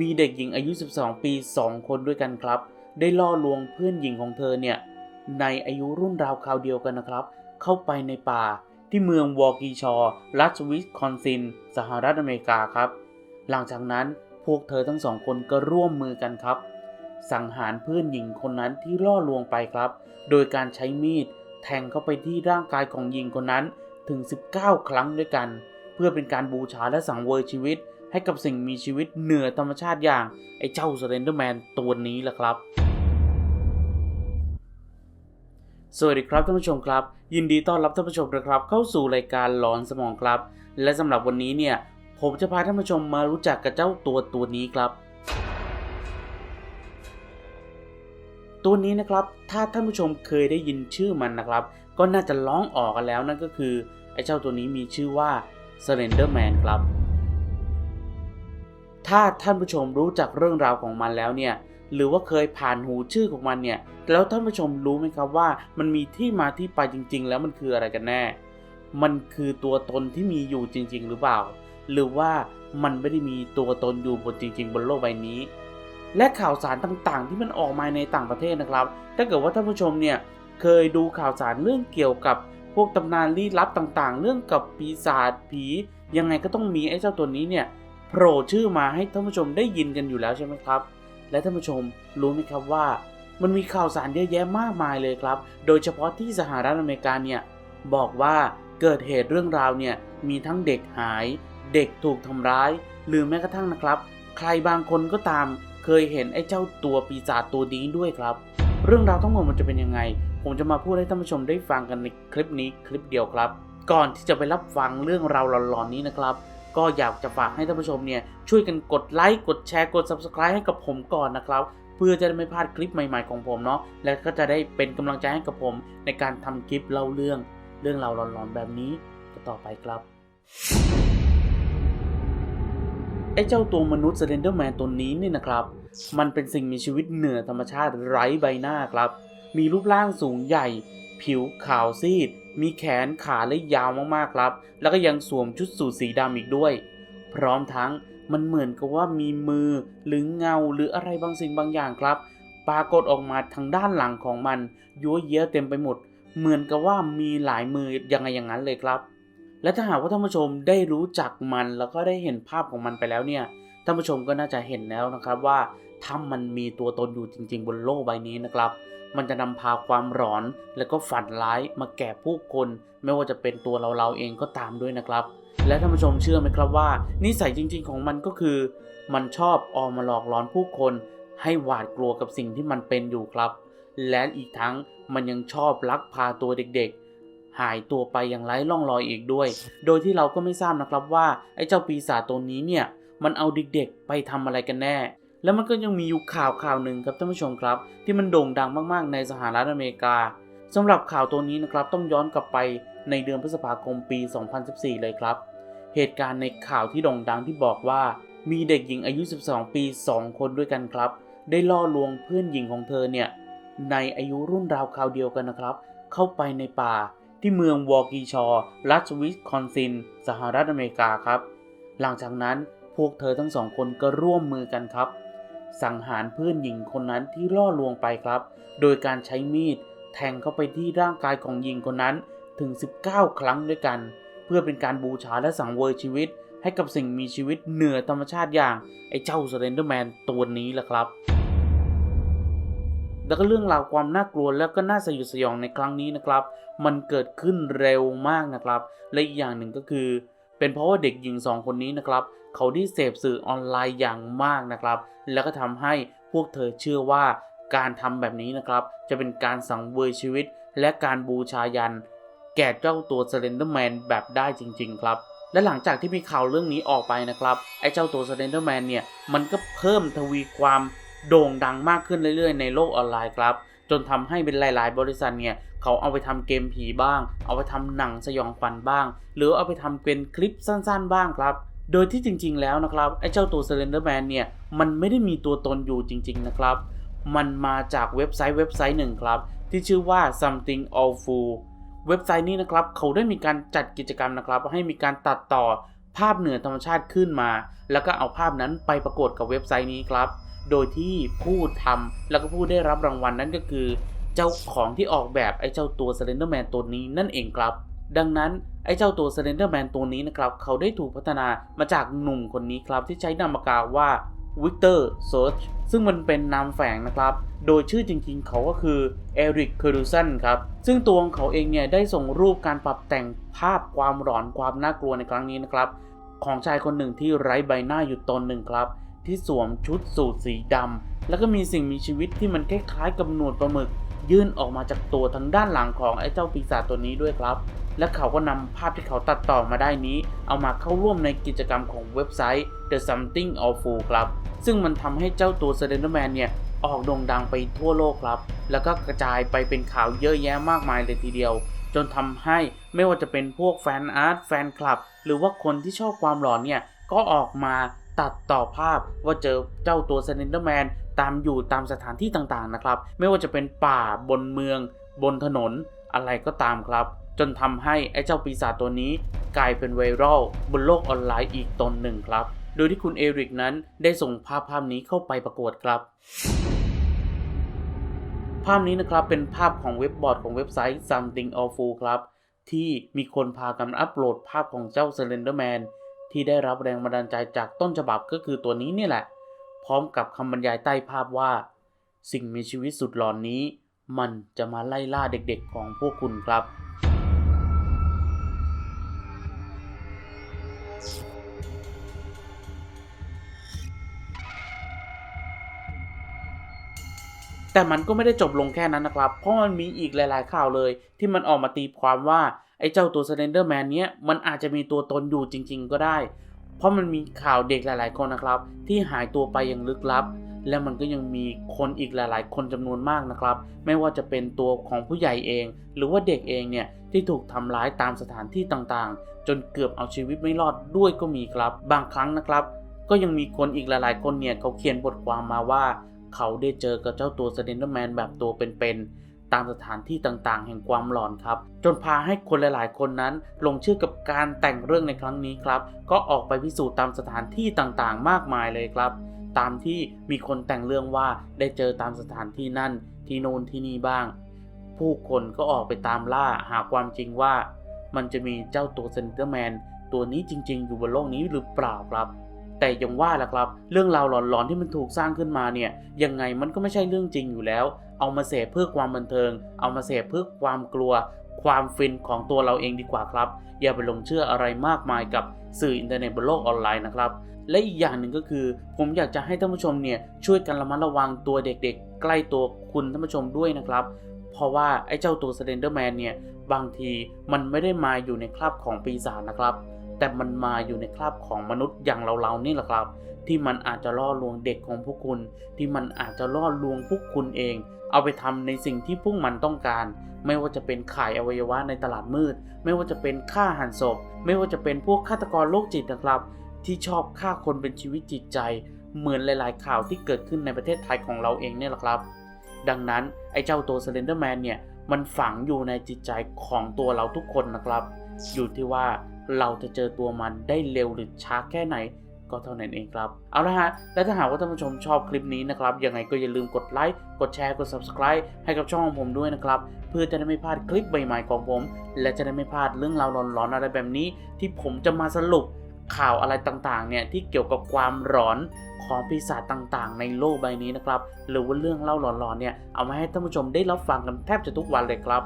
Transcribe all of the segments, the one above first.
มีเด็กหญิงอายุ 12 ปี 2 คนด้วยกันครับ ได้ล่อลวงเพื่อนหญิงของเธอเนี่ยในอายุรุ่นราวคราวเดียวกันนะครับ เข้าไปในป่าที่เมืองวอร์กีชอร์รัฐวิสคอนซิน สหรัฐอเมริกาครับ หลังจากนั้นพวกเธอทั้งสองคนก็ร่วมมือกันครับ สังหารเพื่อนหญิงคนนั้นที่ล่อลวงไปครับ โดยการใช้มีดแทงเข้าไปที่ร่างกายของหญิงคนนั้นถึง 19 ครั้งด้วยกัน เพื่อเป็นการบูชาและสังเวยชีวิต ให้กับสิ่งมีชีวิตเหนือธรรมชาติอย่าง ไอ้เจ้าสเลนเดอร์แมนตัวนี้แหละครับ สวัสดีครับท่านผู้ชมครับ ยินดีต้อนรับท่านผู้ชมนะครับ เข้าสู่รายการหลอนสมองครับ และสำหรับวันนี้เนี่ยผมจะพาท่านผู้ชมมารู้จักกับเจ้าตัวตัวนี้ครับ ตัวนี้นะครับถ้าท่านผู้ชมเคยได้ยินชื่อมันนะครับ ก็น่าจะร้องออกกันแล้วนั่นก็คือไอ้เจ้าตัวนี้มีชื่อว่า Slender Man ครับ ถ้าท่านผู้ชมรู้จักเรื่องราวของมันแล้วเนี่ยหรือว่าเคยผ่านหูชื่อของมันเนี่ย แล้วท่านผู้ชมรู้ไหมครับว่า มันมีที่มาที่ไปจริง ๆ แล้วมันคืออะไรกันแน่ มันคือตัวตนที่มีอยู่จริง ๆ หรือเปล่า หรือว่ามันไม่ได้มีตัวตนอยู่บนจริง ๆ บนโลกใบนี้ และข่าวสารต่างๆ ที่มันออกมาในต่างประเทศนะครับ ถ้าเกิดว่าท่านผู้ชมเนี่ยเคยดูข่าวสารเรื่องเกี่ยวกับพวกตำนานลี้ลับต่างๆ เรื่องกับปีศาจผี ยังไงก็ต้องมีไอ้เจ้าตัวนี้เนี่ย โผล่ชื่อมาให้ท่านผู้ชมได้ยินกันอยู่แล้วใช่ไหมครับ และท่านผู้ชมรู้ไหมครับว่า มันมีข่าวสารเยอะแยะมากมายเลยครับ โดยเฉพาะที่สหรัฐอเมริกาเนี่ยบอกว่าเกิดเหตุเรื่องราวเนี่ยมีทั้งเด็กหาย เด็กถูกทำร้าย หรือแม้กระทั่งนะครับ ใครบางคนก็ตามเคยเห็นไอ้เจ้าตัวปีศาจตัวนี้ด้วยครับ เรื่องราวทั้งหมดมันจะเป็นยังไง ผมจะมาพูดให้ท่านผู้ชมได้ฟังกันในคลิปนี้คลิปเดียวครับ ก่อนที่จะไปรับฟังเรื่องราวหลอนๆนี้นะครับ ก็อยากจะฝากให้ท่านผู้ชมเนี่ยช่วยกันกดไลค์กดแชร์กด subscribe ให้กับผมก่อนนะครับ เพื่อจะได้ไม่พลาดคลิปใหม่ๆของผมเนาะและก็จะได้เป็นกำลังใจให้กับผมในการทำคลิปเล่าเรื่อง เรื่องราวหลอนๆแบบนี้ต่อไปครับไอ้เจ้าตัวมนุษย์ s เ e นเดอร์แมนตัวนี้นี่นะครับ มันเป็นสิ่งมีชีวิตเหนือธรรมชาติไร้ใบหน้าครับ มีรูปร่างสูงใหญ่ ผิวขาวซีด มีแขนขาและยาวมากๆครับ แล้วก็ยังสวมชุดสูทสีดำอีกด้วย พร้อมทั้งมันเหมือนกับว่ามีมือหรือเงาหรืออะไรบางสิ่งบางอย่างครับ ปรากฏออกมาทางด้านหลังของมันยัวเย้เต็มไปหมด เหมือนกับว่ามีหลายมือยังไงอย่างนั้นเลยครับ และถ้าหากว่าท่านผู้ชมได้รู้จักมันแล้วก็ได้เห็นภาพของมันไปแล้วเนี่ยท่านผู้ชมก็น่าจะเห็นแล้วนะครับว่าถ้ามันมีตัวตนอยู่จริง ๆ บนโลกใบนี้นะครับ มันจะนำพาความหลอน และก็ฝันร้ายมาแก่ผู้คน ไม่ว่าจะเป็นตัวเราเราเองก็ตามด้วยนะครับ และท่านผู้ชมเชื่อไหมครับว่า นิสัยจริง ๆ ของมันก็คือ มันชอบออกมาหลอกหลอนผู้คน ให้หวาดกลัวกับสิ่งที่มันเป็นอยู่ครับ และอีกทั้งมันยังชอบลักพาตัวเด็กๆหายตัวไปอย่างไร้ร่องรอยอีกด้วย โดยที่เราก็ไม่ทราบนะครับว่าไอ้เจ้าปีศาจตัวนี้เนี่ย มันเอาเด็กๆไปทำอะไรกันแน่ แล้วมันก็ยังมีอยู่ข่าวข่าวหนึ่งครับท่านผู้ชมครับ ที่มันโด่งดังมากๆ ในสหรัฐอเมริกาสำหรับข่าวตัวนี้นะครับต้องย้อนกลับไปในเดือนพฤษภาคมปี 2014 เลยครับ เหตุการณ์ในข่าวที่โด่งดังที่บอกว่า มีเด็กหญิงอายุ 12 ปี 2 คนด้วยกันครับ ได้ล่อลวงเพื่อนหญิงของเธอเนี่ยในอายุรุ่นราวคราวเดียวกันนะครับ เข้าไปในป่าที่เมืองวอร์กีชอร์รัฐวิสคอนซิน สหรัฐอเมริกาครับ หลังจากนั้นพวกเธอทั้งสองคนก็ร่วมมือกันครับ สังหารเพื่อนหญิงคนนั้นที่ล่อลวงไปครับ โดยการใช้มีดแทงเข้าไปที่ร่างกายของหญิงคนนั้นถึง 19 ครั้งด้วยกัน เพื่อเป็นการบูชาและสังเวยชีวิต ให้กับสิ่งมีชีวิตเหนือธรรมชาติอย่าง ไอ้เจ้าสเลนเดอร์แมนตัวนี้แหละครับ แล้วก็เรื่องราวความน่ากลัวแล้วก็น่าสยดสยองในครั้งนี้นะครับ มันเกิดขึ้นเร็วมากนะครับ และอีกอย่างหนึ่งก็คือ เป็นเพราะว่าเด็กหญิงสองคนนี้นะครับ เขาได้เสพสื่อออนไลน์อย่างมากนะครับ แล้วก็ทำให้พวกเธอเชื่อว่าการทำแบบนี้นะครับ จะเป็นการสังเวยชีวิต และการบูชายัน แก่เจ้าตัว Slender Man แมนแบบได้จริง ๆ ครับ และหลังจากที่มีข่าวเรื่องนี้ออกไปนะครับไอ้เจ้าตัว Slender Man เนี่ยมันก็เพิ่มทวีความโด่งดังมากขึ้นเรื่อยๆ ในโลกออนไลน์ครับ จนทำให้เป็นหลาย ๆ บริษัทเนี่ยเขาเอาไปทำเกมผีบ้าง เอาไปทำหนังสยองขวัญบ้าง หรือเอาไปทำเป็นคลิปสั้น ๆ บ้างครับ โดยที่จริง ๆ แล้วนะครับไอ้เจ้าตัว Slender Man เนี่ยมันไม่ได้มีตัวตนอยู่จริง ๆ นะครับ มันมาจากเว็บไซต์เว็บไซต์หนึ่งครับ ที่ชื่อว่า something awful เว็บไซต์นี้นะครับเขาได้มีการจัดกิจกรรมนะครับ ให้มีการตัดต่อภาพเหนือธรรมชาติขึ้นมา แล้วก็เอาภาพนั้นไปประกวดกับเว็บไซต์นี้ครับ โดยที่ผู้ทำแล้วก็ผู้ได้รับรางวัลนั่นก็คือ เจ้าของที่ออกแบบไอ้เจ้าตัว Slenderman ตัวนี้นั่นเองครับ ดังนั้นไอ้เจ้าตัว Slenderman ตัวนี้นะครับ เขาได้ถูกพัฒนามาจากหนุ่มคนนี้ครับ ที่ใช้นามปากกาว่า Victor Search ซึ่งมันเป็นนามแฝงนะครับ โดยชื่อจริงๆ เขาก็คือ Eric c u r u s o n ครับ ซึ่งตัวของเขาเองเนี่ยได้ส่งรูปการปรับแต่งภาพความหลอนความน่ากลัวในครั้งนี้นะครับ ของชายคนหนึ่งที่ไร้ใบหน้าอยู่ตนหนึ่งครับ ที่สวมชุดสูทสีดำแล้วก็มีสิ่งมีชีวิตที่มันคล้ายๆกับหนวดปลาหมึก ยื่นออกมาจากตัวทางด้านหลังของไอ้เจ้าปีศาจตัวนี้ด้วยครับ และเขาก็นำภาพที่เขาตัดต่อมาได้นี้ เอามาเข้าร่วมในกิจกรรมของเว็บไซต์ The Something Awful ครับ ซึ่งมันทำให้เจ้าตัว Slenderman เนี่ยออกโด่งดังไปทั่วโลกครับ แล้วก็กระจายไปเป็นข่าวเยอะแยะมากมายเลยทีเดียว จนทำให้ไม่ว่าจะเป็นพวกแฟนอาร์ตแฟนคลับ หรือว่าคนที่ชอบความหลอนเนี่ย ก็ออกมา ตัดต่อภาพว่าเจอเจ้าตัว Slenderman ตามอยู่ตามสถานที่ต่างๆนะครับ ไม่ว่าจะเป็นป่าบนเมือง บนถนนอะไรก็ตามครับ จนทำให้ไอ้เจ้าปีศาจตัวนี้ กลายเป็นไวรัลบนโลกออนไลน์อีกตนหนึ่งครับ โดยที่คุณเอริกนั้นได้ส่งภาพภาพนี้เข้าไปประกวดครับภาพนี้นะครับเป็นภาพของเว็บบอร์ดของเว็บไซต์ Something Awful ครับ ที่มีคนพากันอัปโหลดภาพของเจ้า Slenderman ที่ได้รับแรงบันดาลใจจากต้นฉบับก็คือตัวนี้นี่แหละ พร้อมกับคำบรรยายใต้ภาพว่า สิ่งมีชีวิตสุดหลอนนี้ มันจะมาไล่ล่าเด็กๆของพวกคุณครับ แต่มันก็ไม่ได้จบลงแค่นั้นนะครับ เพราะมันมีอีกหลาย ๆ ข่าวเลย ที่มันออกมาตีความว่า อ้เจ้าตัว Slenderman เนี้ยมันอาจจะมีตัวตนอยู่จริง ๆ ก็ได้ เพราะมันมีข่าวเด็กหลาย ๆ คนนะครับ ที่หายตัวไปอย่างลึกลับ และมันก็ยังมีคนอีกหลาย ๆ คนจำนวนมากนะครับ ไม่ว่าจะเป็นตัวของผู้ใหญ่เอง หรือว่าเด็กเองเนี่ยที่ถูกทำร้ายตามสถานที่ต่างๆ จนเกือบเอาชีวิตไม่รอดด้วยก็มีครับ บางครั้งนะครับ ก็ยังมีคนอีกหลาย ๆ คนเนี่ยเขาเขียนบทความมาว่า เขาได้เจอกับเจ้าตัว Slenderman แบบตัวเป็นๆ ตามสถานที่ต่างๆ แห่งความหลอนครับ จนพาให้คนหลายๆ คนนั้นลงเชื่อกับการแต่งเรื่องในครั้งนี้ครับ ก็ออกไปพิสูจน์ตามสถานที่ต่างๆ มากมายเลยครับ ตามที่มีคนแต่งเรื่องว่าได้เจอตามสถานที่นั่น ที่โน่นที่นี่บ้าง ผู้คนก็ออกไปตามล่าหาความจริงว่า มันจะมีเจ้าตัว Slenderman ตัวนี้จริง ๆ อยู่บนโลกนี้หรือเปล่าครับแต่ยังว่าแหละครับ เรื่องราวหลอนๆที่มันถูกสร้างขึ้นมาเนี่ยยังไงมันก็ไม่ใช่เรื่องจริงอยู่แล้วเอามาเสพเพื่อความบันเทิง เอามาเสพเพื่อความกลัว ความฟินของตัวเราเองดีกว่าครับ อย่าไปหลงเชื่ออะไรมากมายกับสื่ออินเทอร์เน็ตบนโลกออนไลน์นะครับ และอีกอย่างหนึ่งก็คือ ผมอยากจะให้ท่านผู้ชมเนี่ยช่วยกันระมัดระวังตัวเด็กๆ ใกล้ตัวคุณท่านผู้ชมด้วยนะครับเพราะว่าไอ้เจ้าตัว Slenderman เนี่ยบางทีมันไม่ได้มาอยู่ในคราบของปีศาจนะครับ แต่มันมาอยู่ในคราบของมนุษย์อย่างเราๆนี่แหละครับ ที่มันอาจจะล่อลวงเด็กของพวกคุณ ที่มันอาจจะล่อลวงพวกคุณเอง เอาไปทำในสิ่งที่พวกมันต้องการ ไม่ว่าจะเป็นขายอวัยวะในตลาดมืด ไม่ว่าจะเป็นฆ่าหันศพ ไม่ว่าจะเป็นพวกฆาตกรโรคจิตนะครับ ที่ชอบฆ่าคนเป็นชีวิตจิตใจ เหมือนหลาย ๆ ข่าวที่เกิดขึ้นในประเทศไทยของเราเองเนี่ยแหละครับ ดังนั้นไอ้เจ้าตัว Slenderman เนี่ยมันฝังอยู่ในจิตใจของตัวเราทุกคนนะครับ อยู่ที่ว่าเราจะเจอตัวมันได้เร็วหรือช้าแค่ไหน ก็เท่านั้นเองครับ เอาละฮะ และถ้าหากว่าท่านผู้ชมชอบคลิปนี้นะครับ ยังไงก็อย่าลืมกดไลค์ กดแชร์ กด Subscribe ให้กับช่องของผมด้วยนะครับ เพื่อจะได้ไม่พลาดคลิปใหม่ๆของผม และจะได้ไม่พลาดเรื่องราวหลอนๆอะไรแบบนี้ ที่ผมจะมาสรุปข่าวอะไรต่างๆ เนี่ยที่เกี่ยวกับความหลอนของปีศาจต่างๆ ในโลกใบนี้นะครับ หรือว่าเรื่องเล่าหลอนๆ เนี่ย เอามาให้ท่านผู้ชมได้รับฟังกันแทบจะทุกวันเลยครับ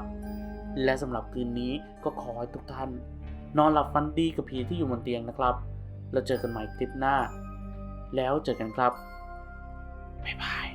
และสำหรับคืนนี้ก็ขอให้ทุกท่าน นอนหลับฝันดีกับผีที่อยู่บนเตียงนะครับ เราเจอกันใหม่คลิปหน้า แล้วเจอกันครับ บ๊ายบาย